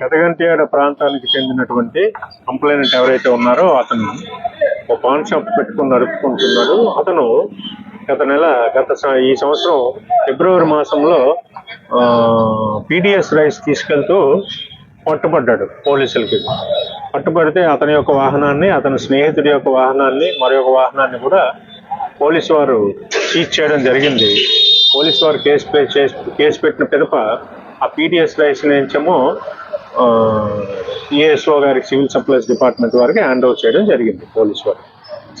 పెదగంటియాడ ప్రాంతానికి చెందినటువంటి కంప్లైంట్ ఎవరైతే ఉన్నారో అతను ఒక పాన్ షాప్ పెట్టుకుని నడుపుకుంటున్నాడు. అతను గత నెల గత ఈ సంవత్సరం ఫిబ్రవరి మాసంలో పీడిఎస్ రైస్ తీసుకెళ్తూ పట్టుబడ్డాడు పోలీసులకి. పట్టుబడితే అతని యొక్క వాహనాన్ని అతని స్నేహితుడి యొక్క వాహనాన్ని మరొక వాహనాన్ని కూడా పోలీసు వారు సీజ్ చేయడం జరిగింది. పోలీసు వారు కేసు పే చేసి కేసు పెట్టిన పిదప ఆ పీడిఎస్ రైస్ నుంచేమో ఈఎస్ఓ గారికి సివిల్ సప్లైస్ డిపార్ట్మెంట్ వారికి హ్యాండ్ ఓవర్ చేయడం జరిగింది పోలీస్ వారు.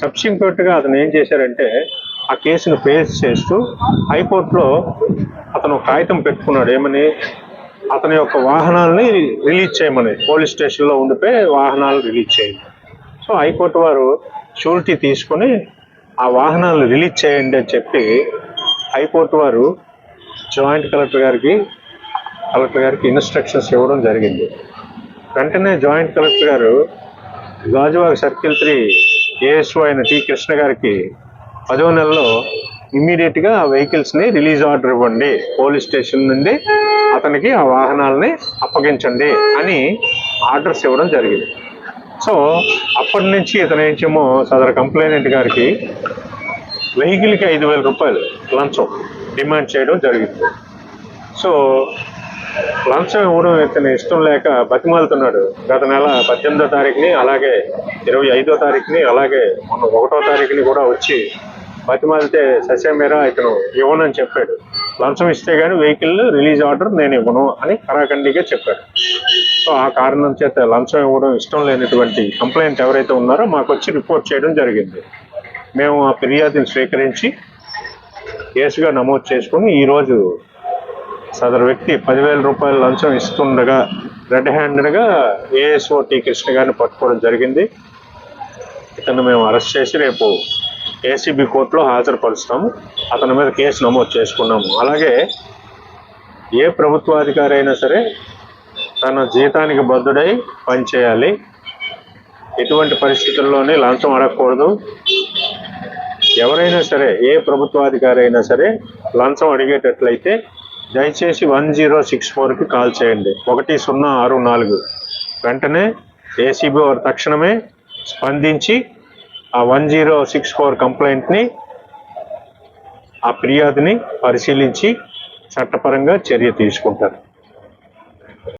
సబ్సిక్వెంట్గా అతను ఏం చేశారంటే ఆ కేసును ఫేస్ చేస్తూ హైకోర్టులో అతను కాగితం పెట్టుకున్నాడు. ఏమని? అతని యొక్క వాహనాలని రిలీజ్ చేయమని. పోలీస్ స్టేషన్లో ఉండిపోయి వాహనాలు రిలీజ్ చేయండి. సో హైకోర్టు వారు షూరిటీ తీసుకొని ఆ వాహనాలను రిలీజ్ చేయండి అని చెప్పి హైకోర్టు వారు జాయింట్ కలెక్టర్ గారికి కలెక్టర్ గారికి ఇన్స్ట్రక్షన్స్ ఇవ్వడం జరిగింది. వెంటనే జాయింట్ కలెక్టర్ గారు గాజువాక సర్కిల్ త్రీ ఏఎస్ఓ అయిన టి కృష్ణ గారికి పదో నెలలో ఇమ్మీడియట్గా వెహికల్స్ని ఆ రిలీజ్ ఆర్డర్ ఇవ్వండి. పోలీస్ స్టేషన్ నుండి అతనికి ఆ వాహనాలని అప్పగించండి అని ఆర్డర్స్ ఇవ్వడం జరిగింది. సో అప్పటి నుంచి ఇతను ఏంచేమో సదరు కంప్లైనెంట్ గారికి వెహికల్కి ఐదు వేల రూపాయలు లంచం డిమాండ్ చేయడం జరిగింది. సో లంచం ఇవ్వడం ఇతను ఇష్టం లేక బతిమాలుతున్నాడు. గత నెల పద్దెనిమిదో తారీఖుని అలాగే ఇరవై ఐదో తారీఖుని అలాగే మొన్న ఒకటో తారీఖుని కూడా వచ్చి బతిమాలితే ససేమేరా ఇతను ఇవ్వనని చెప్పాడు. లంచం ఇస్తే కానీ వెహికల్ రిలీజ్ ఆర్డర్ నేను ఇవ్వను అని కరాఖండిగా చెప్పాడు. సో ఆ కారణం చేత లంచం ఇవ్వడం ఇష్టం లేనటువంటి కంప్లైంట్ ఎవరైతే ఉన్నారో మాకు వచ్చి రిపోర్ట్ చేయడం జరిగింది. మేము ఆ ఫిర్యాదుని స్వీకరించి కేసుగా నమోదు చేసుకుని ఈరోజు సదరు వ్యక్తి పదివేల రూపాయల లంచం ఇస్తుండగా రెడ్ హ్యాండెడ్గా ఏఎస్ఓ టి కృష్ణ గారిని పట్టుకోవడం జరిగింది. ఇతను మేము అరెస్ట్ చేసి రేపు ఏసీబీ కోర్టులో హాజరుపరుస్తాము. అతని మీద కేసు నమోదు చేసుకున్నాము. అలాగే ఏ ప్రభుత్వాధికారి అయినా సరే తన జీతానికి బద్దుడై పనిచేయాలి ఎటువంటి పరిస్థితుల్లోనే లంచం అడగకూడదు. ఎవరైనా సరే ఏ ప్రభుత్వాధికారి అయినా సరే లంచం అడిగేటట్లయితే దయచేసి వన్ జీరో సిక్స్ ఫోర్కి కాల్ చేయండి. ఒకటి సున్నా ఆరు నాలుగు. వెంటనే ఏసీబీ వారు తక్షణమే స్పందించి ఆ వన్ జీరో సిక్స్ ఫోర్ కంప్లైంట్ని ఆ ఫిర్యాదుని పరిశీలించి చట్టపరంగా చర్య తీసుకుంటారు.